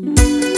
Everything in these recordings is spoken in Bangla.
Música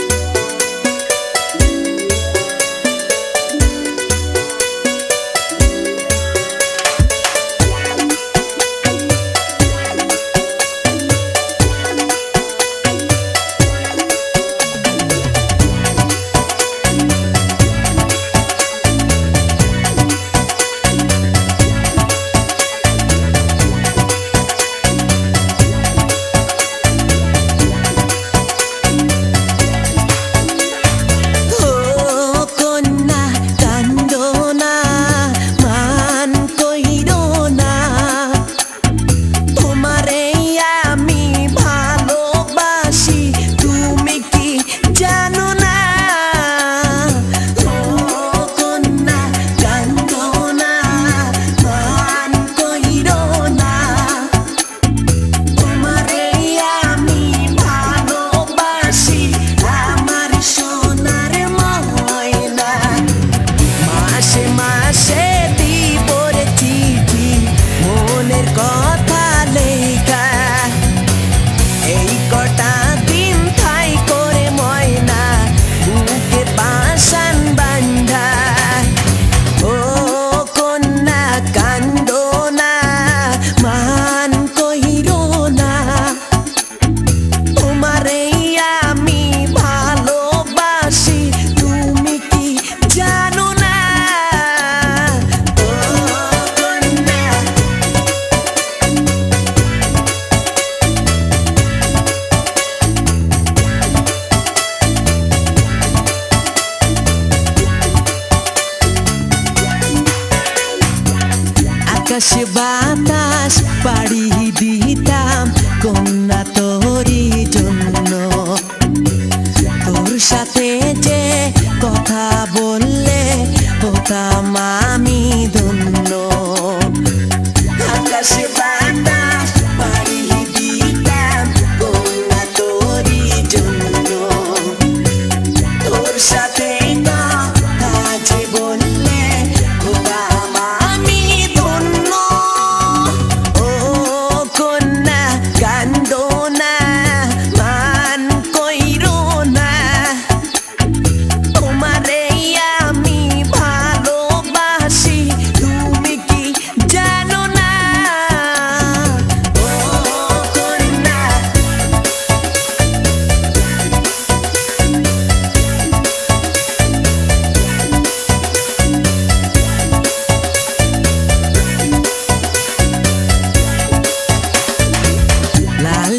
বাতাস পাড়ি দিতাম কন্যা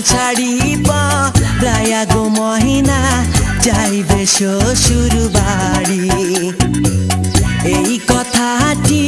ছাড়িবা প্রায় গো মহিনা যাইবে শ্বশুর বাড়ি এই কথাটি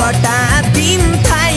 কটা দিন থাই